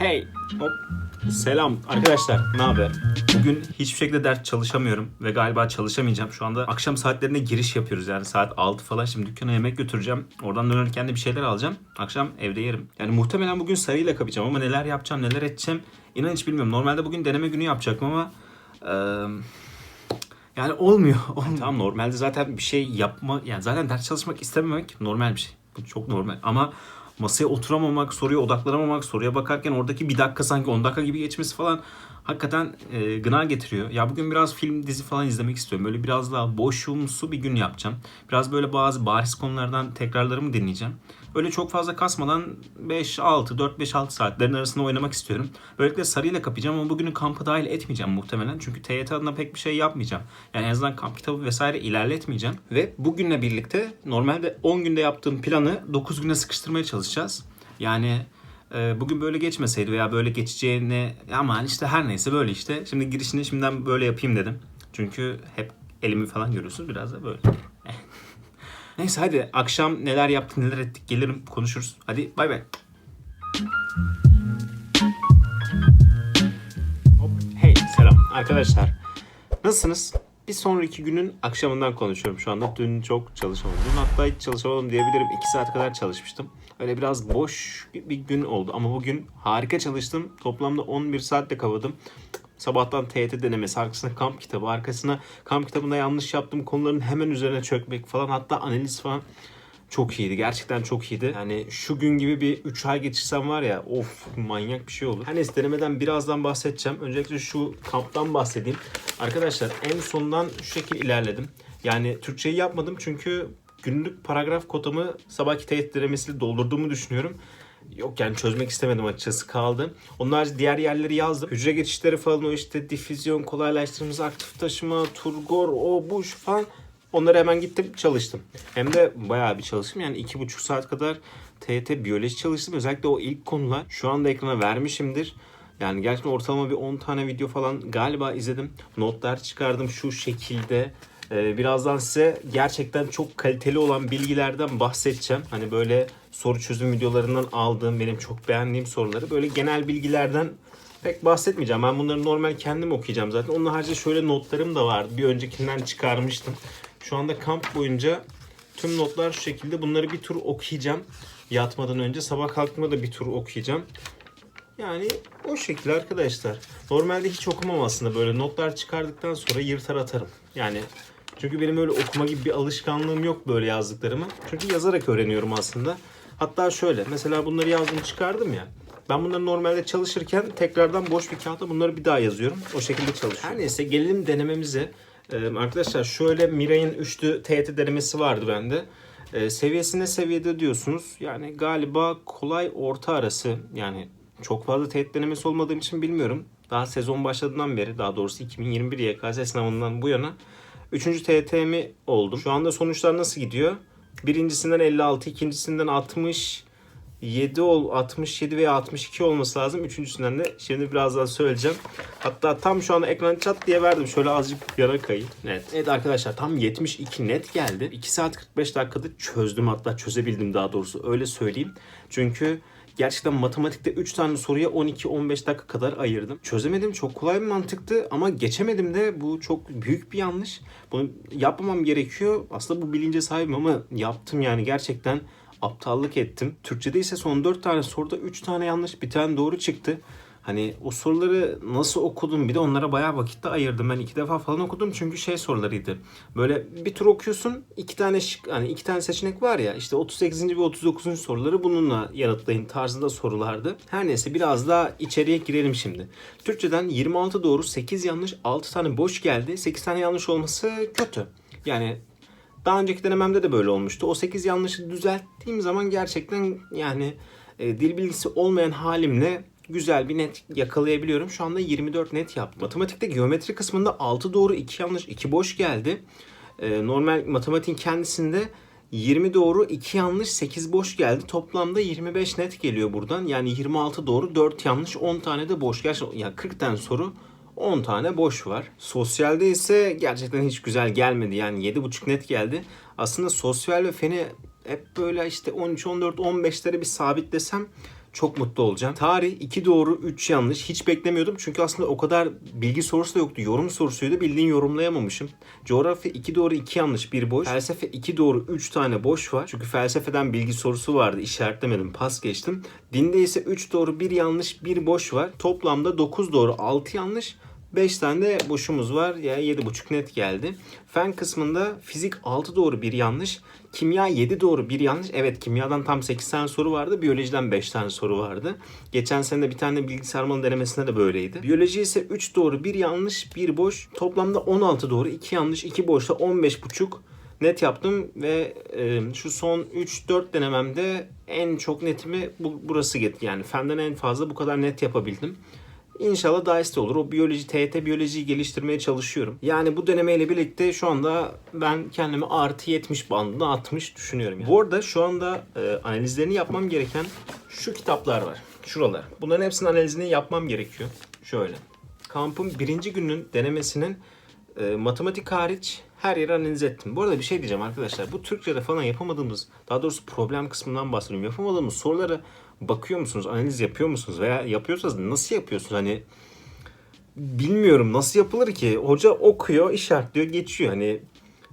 Hey, hop. Selam arkadaşlar, ne haber? Bugün hiçbir şekilde ders çalışamıyorum ve galiba çalışamayacağım. Şu anda akşam saatlerine giriş yapıyoruz yani saat 6 falan. Şimdi dükkana yemek götüreceğim. Oradan dönerken de bir şeyler alacağım. Akşam evde yerim. Yani muhtemelen bugün sarıyla kapayacağım ama neler yapacağım, neler edeceğim inan hiç bilmiyorum. Normalde bugün deneme günü yapacaktım ama... eee, yani olmuyor. olmuyor. Tamam normalde zaten bir şey yapma yani zaten ders çalışmak istememek normal bir şey. Bu çok normal ama masaya oturamamak, soruya odaklanamamak, soruya bakarken oradaki bir dakika sanki 10 dakika gibi geçmesi falan hakikaten e, gına getiriyor. Ya bugün biraz film, dizi falan izlemek istiyorum. Böyle biraz daha boşumsu bir gün yapacağım. Biraz böyle bazı bariz konulardan tekrarlarımı dinleyeceğim. Öyle çok fazla kasmadan 5-6, 4-5-6 saatlerin arasında oynamak istiyorum. Böylelikle sarıyla kapayacağım ama bugünü kampa dahil etmeyeceğim muhtemelen. Çünkü TYT adına pek bir şey yapmayacağım. Yani en azından kamp kitabı vesaire ilerletmeyeceğim. Ve bugünle birlikte normalde 10 günde yaptığım planı 9 güne sıkıştırmaya çalışacağız. Yani e, bugün böyle geçmeseydi veya böyle geçeceğini aman işte her neyse böyle işte. Şimdi girişini şimdiden böyle yapayım dedim. Çünkü hep elimi falan görüyorsunuz biraz da böyle. Neyse hadi akşam neler yaptık neler ettik gelirim konuşuruz. Hadi bay bay. Hey selam arkadaşlar. Nasılsınız? Bir sonraki günün akşamından konuşuyorum şu anda. Dün çok çalışamadım. Dün hatta hiç çalışamadım diyebilirim. 2 saat kadar çalışmıştım. Öyle biraz boş bir gün oldu. Ama bugün harika çalıştım. Toplamda 11 saatte kavadım. Sabahtan TYT denemesi, arkasına kamp kitabı, arkasına kamp kitabında yanlış yaptığım konuların hemen üzerine çökmek falan. Hatta analiz falan çok iyiydi. Gerçekten çok iyiydi. Yani şu gün gibi bir 3 ay geçirsem var ya of manyak bir şey olur. Her neyse denemeden birazdan bahsedeceğim. Öncelikle şu kamptan bahsedeyim. Arkadaşlar en sondan şu şekil ilerledim. Yani Türkçeyi yapmadım çünkü günlük paragraf kotamı sabahki teyit denemesiyle doldurduğumu düşünüyorum. Yok yani çözmek istemedim açıkçası kaldı. Onun diğer yerleri yazdım. Hücre geçişleri falan o işte difüzyon, kolaylaştırılmış aktif taşıma, turgor, o bu şu falan. Onları hemen gittim çalıştım. Hem de bayağı bir çalıştım. Yani iki buçuk saat kadar TYT biyoloji çalıştım. Özellikle o ilk konular şu anda ekrana vermişimdir. Yani gerçekten ortalama bir 10 tane video falan galiba izledim. Notlar çıkardım şu şekilde. Ee, birazdan size gerçekten çok kaliteli olan bilgilerden bahsedeceğim. Hani böyle soru çözüm videolarından aldığım benim çok beğendiğim soruları böyle genel bilgilerden pek bahsetmeyeceğim. Ben bunları normal kendim okuyacağım zaten. Onun haricinde şöyle notlarım da vardı. Bir öncekinden çıkarmıştım. Şu anda kamp boyunca tüm notlar şu şekilde. Bunları bir tur okuyacağım. Yatmadan önce sabah kalktığımda da bir tur okuyacağım. Yani o şekilde arkadaşlar. Normalde hiç okumam aslında böyle notlar çıkardıktan sonra yırtar atarım. Yani çünkü benim öyle okuma gibi bir alışkanlığım yok böyle yazdıklarımı. Çünkü yazarak öğreniyorum aslında. Hatta şöyle mesela bunları yazdım çıkardım ya. Ben bunları normalde çalışırken tekrardan boş bir kağıtta bunları bir daha yazıyorum. O şekilde çalışıyorum. Her neyse gelelim denememize. Ee, arkadaşlar şöyle Miray'ın üçlü TYT denemesi vardı bende. Ee, seviyesine seviyede diyorsunuz. Yani galiba kolay orta arası yani çok fazla TYT denemesi olmadığım için bilmiyorum. Daha sezon başladığından beri daha doğrusu 2021 YKS sınavından bu yana 3. TYT'mi oldum. Şu anda sonuçlar nasıl gidiyor? Birincisinden 56, ikincisinden 60, 7 ol 67 veya 62 olması lazım. Üçüncüsünden de şimdi birazdan söyleyeceğim. Hatta tam şu anda ekran çat diye verdim. Şöyle azıcık yana kayayım. Evet. Evet arkadaşlar tam 72 net geldi. 2 saat 45 dakikada çözdüm hatta çözebildim daha doğrusu öyle söyleyeyim. Çünkü gerçekten matematikte 3 tane soruya 12-15 dakika kadar ayırdım. Çözemedim çok kolay bir mantıktı ama geçemedim de bu çok büyük bir yanlış. Bunu yapmamam gerekiyor. Aslında bu bilince sahibim ama yaptım yani gerçekten aptallık ettim. Türkçe'de ise son 4 tane soruda 3 tane yanlış bir tane doğru çıktı. Hani o soruları nasıl okudum bir de onlara bayağı vakitte ayırdım. Ben iki defa falan okudum çünkü şey sorularıydı. Böyle bir tur okuyorsun iki tane şık, hani iki tane seçenek var ya işte 38. ve 39. soruları bununla yanıtlayın tarzında sorulardı. Her neyse biraz daha içeriye girelim şimdi. Türkçeden 26 doğru 8 yanlış 6 tane boş geldi. 8 tane yanlış olması kötü. Yani daha önceki denememde de böyle olmuştu. O 8 yanlışı düzelttiğim zaman gerçekten yani e, dil bilgisi olmayan halimle güzel bir net yakalayabiliyorum. Şu anda 24 net yaptım. Matematikte geometri kısmında 6 doğru 2 yanlış 2 boş geldi. E, normal matematiğin kendisinde 20 doğru 2 yanlış 8 boş geldi. Toplamda 25 net geliyor buradan. Yani 26 doğru 4 yanlış 10 tane de boş. Gerçekten ya 40 tane soru 10 tane boş var. Sosyalde ise gerçekten hiç güzel gelmedi. Yani 7,5 net geldi. Aslında sosyal ve feni hep böyle işte 13, 14, 15'lere bir sabitlesem çok mutlu olacağım. Tarih 2 doğru 3 yanlış. Hiç beklemiyordum. Çünkü aslında o kadar bilgi sorusu da yoktu. Yorum sorusuydu. Bildiğin yorumlayamamışım. Coğrafya 2 doğru 2 yanlış 1 boş. Felsefe 2 doğru 3 tane boş var. Çünkü felsefeden bilgi sorusu vardı. İşaretlemedim. Pas geçtim. Dinde ise 3 doğru 1 yanlış 1 boş var. Toplamda 9 doğru 6 yanlış. 5 tane de boşumuz var. Yani 7,5 net geldi. Fen kısmında fizik 6 doğru 1 yanlış. Kimya 7 doğru 1 yanlış. Evet kimyadan tam 8 tane soru vardı. Biyolojiden 5 tane soru vardı. Geçen sene de bir tane bilgisayar malı denemesinde de böyleydi. Biyoloji ise 3 doğru 1 yanlış 1 boş. Toplamda 16 doğru 2 yanlış 2 boşta 15,5 net yaptım ve e, şu son 3-4 denememde en çok netimi bu, burası getirdi. Yani fenden en fazla bu kadar net yapabildim. İnşallah daha iyisi olur. O biyoloji, TYT biyolojiyi geliştirmeye çalışıyorum. Yani bu denemeyle birlikte şu anda ben kendimi artı 70 bandına atmış düşünüyorum. Yani. Bu arada şu anda e, analizlerini yapmam gereken şu kitaplar var. Şuralar. Bunların hepsinin analizini yapmam gerekiyor. Şöyle. Kampın birinci gününün denemesinin e, matematik hariç her yeri analiz ettim. Bu arada bir şey diyeceğim arkadaşlar. Bu Türkçe'de falan yapamadığımız, daha doğrusu problem kısmından bahsediyorum. Yapamadığımız sorulara bakıyor musunuz, analiz yapıyor musunuz? Veya yapıyorsanız nasıl yapıyorsunuz? Hani bilmiyorum nasıl yapılır ki? Hoca okuyor, işaretliyor, geçiyor. Hani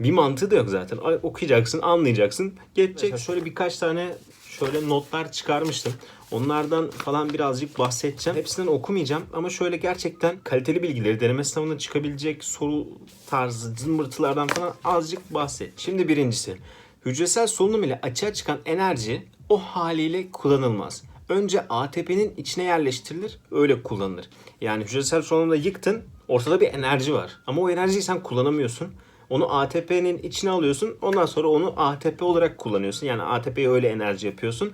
bir mantığı da yok zaten. Okuyacaksın, anlayacaksın, geçecek. Mesela şöyle birkaç tane şöyle notlar çıkarmıştım. Onlardan falan birazcık bahsedeceğim. Hepsinden okumayacağım ama şöyle gerçekten kaliteli bilgileri deneme sınavına çıkabilecek soru tarzı zımbırtılardan falan azıcık bahset. Şimdi birincisi. Hücresel solunum ile açığa çıkan enerji o haliyle kullanılmaz. Önce ATP'nin içine yerleştirilir, öyle kullanılır. Yani hücresel solunumda yıktın, ortada bir enerji var. Ama o enerjiyi sen kullanamıyorsun. Onu ATP'nin içine alıyorsun. Ondan sonra onu ATP olarak kullanıyorsun. Yani ATP'ye öyle enerji yapıyorsun.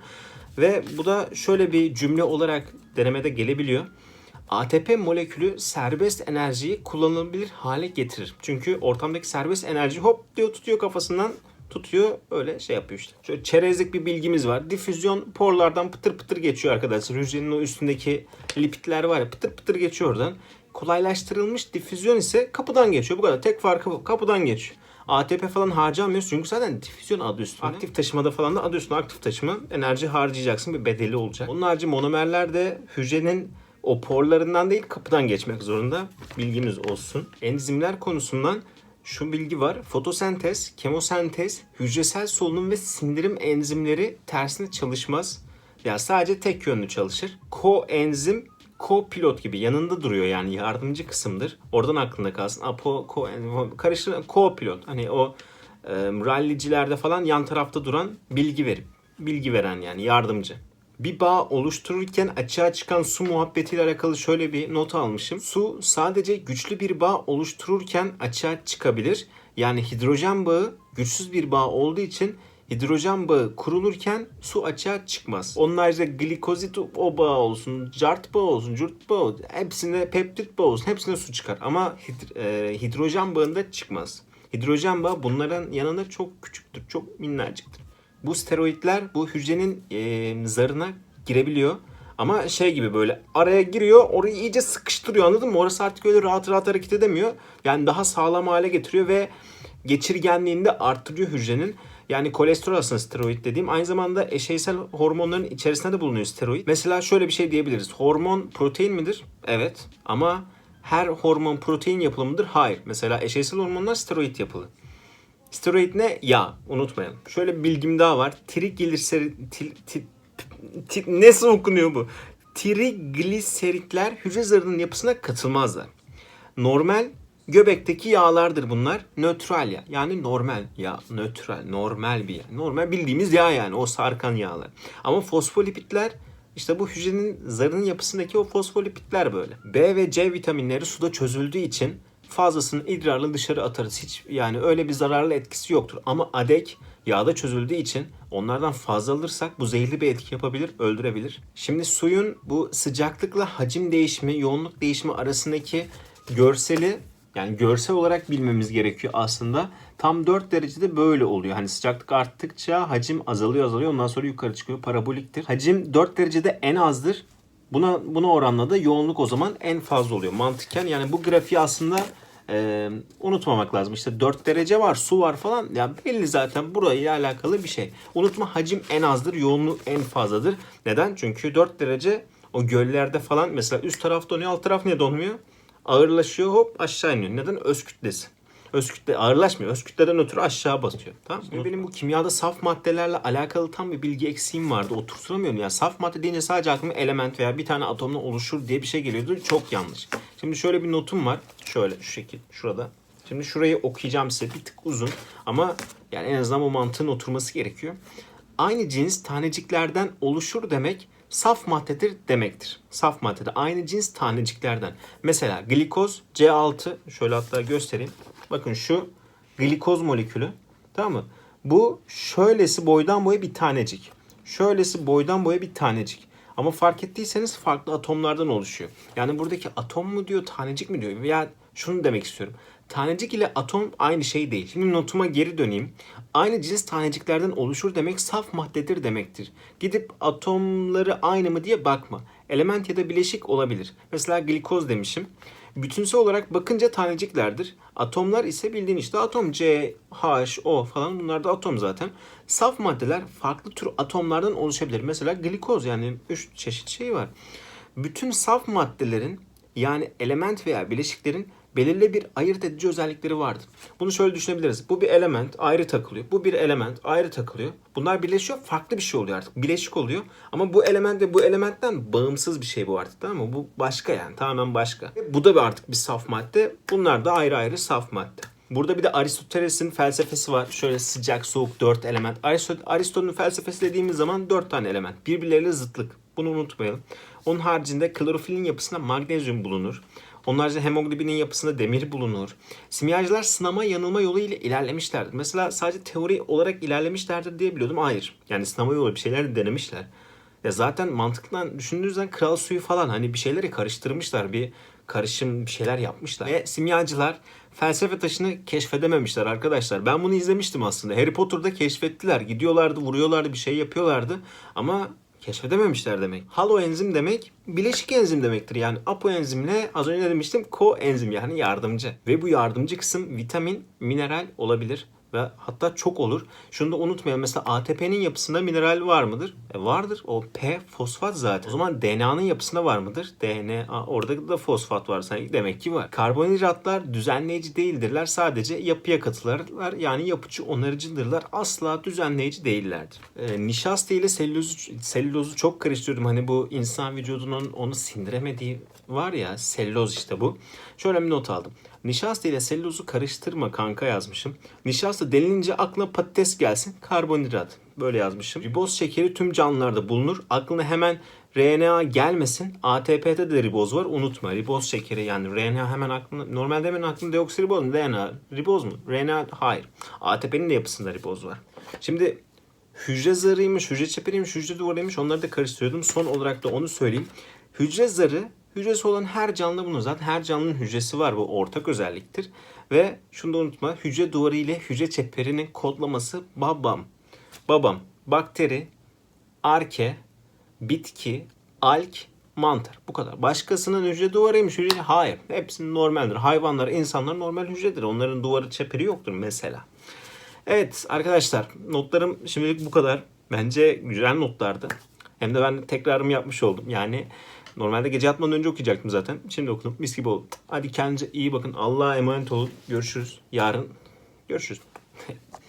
Ve bu da şöyle bir cümle olarak denemede gelebiliyor. ATP molekülü serbest enerjiyi kullanılabilir hale getirir. Çünkü ortamdaki serbest enerji hop diyor tutuyor kafasından tutuyor öyle şey yapıyor işte. Şöyle çerezlik bir bilgimiz var. Difüzyon porlardan pıtır pıtır geçiyor arkadaşlar. Hücrenin o üstündeki lipidler var ya pıtır pıtır geçiyor oradan. Kolaylaştırılmış difüzyon ise kapıdan geçiyor. Bu kadar. Tek farkı. Kapıdan geçiyor. ATP falan harcamıyorsun çünkü zaten difüzyon adı üstünde. Aktif taşımada falan da adı üstünde aktif taşıma. Enerji harcayacaksın bir bedeli olacak. Onun harici monomerler de hücrenin o porlarından değil kapıdan geçmek zorunda. Bilginiz olsun. Enzimler konusundan şu bilgi var. Fotosentez, kemosentez, hücresel solunum ve sindirim enzimleri tersine çalışmaz. Yani sadece tek yönlü çalışır. Koenzim co-pilot gibi yanında duruyor yani yardımcı kısımdır. Oradan aklında kalsın. Apo, co, karıştır, co-pilot. Hani o e, rallicilerde falan yan tarafta duran bilgi verip bilgi veren yani yardımcı. Bir bağ oluştururken açığa çıkan su muhabbetiyle alakalı şöyle bir not almışım. Su sadece güçlü bir bağ oluştururken açığa çıkabilir. Yani hidrojen bağı güçsüz bir bağ olduğu için hidrojen bağı kurulurken su açığa çıkmaz. Onun haricinde glikozit o bağ olsun, cart bağı olsun, curt bağı olsun, hepsinde peptit bağı olsun, hepsinde su çıkar. Ama hid- e, hidrojen bağında çıkmaz. Hidrojen bağı bunların yanında çok küçüktür, çok minnacıktır. Bu steroidler bu hücrenin e, zarına girebiliyor. Ama şey gibi böyle araya giriyor orayı iyice sıkıştırıyor anladın mı? Orası artık öyle rahat rahat hareket edemiyor. Yani daha sağlam hale getiriyor ve geçirgenliğini de arttırıyor hücrenin. Yani kolesterol aslında steroid dediğim. Aynı zamanda eşeysel hormonların içerisinde de bulunuyor steroid. Mesela şöyle bir şey diyebiliriz. Hormon protein midir? Evet. Ama her hormon protein yapılı mıdır? Hayır. Mesela eşeysel hormonlar steroid yapılı. Steroid ne? Yağ. Unutmayalım. Şöyle bir bilgim daha var. Trigliserit... Nasıl okunuyor bu? Trigliseritler hücre zarının yapısına katılmazlar. Normal göbekteki yağlardır bunlar. Nötral yağ. Yani normal yağ. Nötral. Normal bir yağ. Normal bildiğimiz yağ yani. O sarkan yağlar. Ama fosfolipitler işte bu hücrenin zarının yapısındaki o fosfolipitler böyle. B ve C vitaminleri suda çözüldüğü için fazlasını idrarla dışarı atarız. Hiç yani öyle bir zararlı etkisi yoktur. Ama adek yağda çözüldüğü için onlardan fazla alırsak bu zehirli bir etki yapabilir, öldürebilir. Şimdi suyun bu sıcaklıkla hacim değişimi, yoğunluk değişimi arasındaki görseli yani görsel olarak bilmemiz gerekiyor aslında. Tam 4 derecede böyle oluyor. Hani sıcaklık arttıkça hacim azalıyor azalıyor ondan sonra yukarı çıkıyor. Paraboliktir. Hacim 4 derecede en azdır. Buna buna oranla da yoğunluk o zaman en fazla oluyor. Mantıken yani bu grafiği aslında Ee, unutmamak lazım. İşte 4 derece var, su var falan. Ya belli zaten burayla alakalı bir şey. Unutma hacim en azdır, yoğunluk en fazladır. Neden? Çünkü 4 derece o göllerde falan mesela üst taraf donuyor, alt taraf niye donmuyor? Ağırlaşıyor hop aşağı iniyor. Neden? Öz kütlesi. Öz kütle ağırlaşmıyor. Öz kütleden ötürü aşağı basıyor. Tamam mı? Şimdi benim bu kimyada saf maddelerle alakalı tam bir bilgi eksiğim vardı. Oturtamıyorum ya. Saf madde deyince sadece aklıma element veya bir tane atomla oluşur diye bir şey geliyordu. Çok yanlış. Şimdi şöyle bir notum var. Şöyle şu şekil şurada. Şimdi şurayı okuyacağım size bir tık uzun ama yani en azından o mantığın oturması gerekiyor. Aynı cins taneciklerden oluşur demek saf maddedir demektir. Saf maddede aynı cins taneciklerden. Mesela glikoz C6 şöyle hatta göstereyim. Bakın şu glikoz molekülü tamam mı? Bu şöylesi boydan boya bir tanecik. Şöylesi boydan boya bir tanecik. Ama fark ettiyseniz farklı atomlardan oluşuyor. Yani buradaki atom mu diyor, tanecik mi diyor? Veya şunu demek istiyorum. Tanecik ile atom aynı şey değil. Şimdi notuma geri döneyim. Aynı cins taneciklerden oluşur demek saf maddedir demektir. Gidip atomları aynı mı diye bakma. Element ya da bileşik olabilir. Mesela glikoz demişim. Bütünsel olarak bakınca taneciklerdir. Atomlar ise bildiğin işte atom C, H, O falan bunlar da atom zaten. Saf maddeler farklı tür atomlardan oluşabilir. Mesela glikoz yani 3 çeşit şey var. Bütün saf maddelerin yani element veya bileşiklerin belirli bir ayırt edici özellikleri vardır. Bunu şöyle düşünebiliriz. Bu bir element ayrı takılıyor. Bu bir element ayrı takılıyor. Bunlar birleşiyor farklı bir şey oluyor artık. Bileşik oluyor. Ama bu element de bu elementten bağımsız bir şey bu artık tamam mı? Bu başka yani tamamen başka. Bu da artık bir saf madde. Bunlar da ayrı ayrı saf madde. Burada bir de Aristoteles'in felsefesi var. Şöyle sıcak, soğuk, dört element. Aristot Aristo'nun felsefesi dediğimiz zaman dört tane element. Birbirleriyle zıtlık. Bunu unutmayalım. Onun haricinde klorofilin yapısında magnezyum bulunur. Onun haricinde hemoglobinin yapısında demir bulunur. Simyacılar sınama yanılma yolu ile ilerlemişlerdir. Mesela sadece teori olarak ilerlemişlerdir diye biliyordum. Hayır. Yani sınama yolu bir şeyler de denemişler. Ya zaten mantıklı düşündüğünüzden kral suyu falan hani bir şeyleri karıştırmışlar. Bir karışım bir şeyler yapmışlar. Ve simyacılar felsefe taşını keşfedememişler arkadaşlar. Ben bunu izlemiştim aslında. Harry Potter'da keşfettiler. Gidiyorlardı, vuruyorlardı, bir şey yapıyorlardı. Ama keşfedememişler demek. Haloenzim demek bileşik enzim demektir. Yani apoenzimle az önce demiştim koenzim yani yardımcı. Ve bu yardımcı kısım vitamin, mineral olabilir ve hatta çok olur. Şunu da unutmayalım. Mesela ATP'nin yapısında mineral var mıdır? E vardır. O P fosfat zaten. O zaman DNA'nın yapısında var mıdır? DNA orada da fosfat var. Sanki demek ki var. Karbonhidratlar düzenleyici değildirler. Sadece yapıya katılırlar. Yani yapıcı onarıcıdırlar. Asla düzenleyici değillerdir. E, nişasta ile selülozu, selülozu çok karıştırıyorum. Hani bu insan vücudunun onu sindiremediği var ya selüloz işte bu. Şöyle bir not aldım. Nişasta ile selülozu karıştırma kanka yazmışım. Nişasta denilince aklına patates gelsin. Karbonhidrat. Böyle yazmışım. Riboz şekeri tüm canlılarda bulunur. Aklına hemen RNA gelmesin. ATP'de de riboz var. Unutma. Riboz şekeri yani RNA hemen aklına normalde hemen aklına deoksiriboz mu? DNA riboz mu? RNA hayır. ATP'nin de yapısında riboz var. Şimdi hücre zarıymış, hücre çeperiymiş, hücre duvarıymış onları da karıştırıyordum. Son olarak da onu söyleyeyim. Hücre zarı hücresi olan her canlı bunu zaten her canlının hücresi var bu ortak özelliktir. Ve şunu da unutma hücre duvarı ile hücre çeperinin kodlaması babam. Babam bakteri, arke, bitki, alk, mantar. Bu kadar. Başkasının hücre duvarıymış. Hücre... Hayır. Hepsi normaldir. Hayvanlar, insanlar normal hücredir. Onların duvarı çeperi yoktur mesela. Evet arkadaşlar notlarım şimdilik bu kadar. Bence güzel notlardı. Hem de ben tekrarımı yapmış oldum. Yani normalde gece yatmadan önce okuyacaktım zaten. Şimdi okudum. Mis gibi oldu. Hadi kendinize iyi bakın. Allah'a emanet olun. Görüşürüz. Yarın görüşürüz.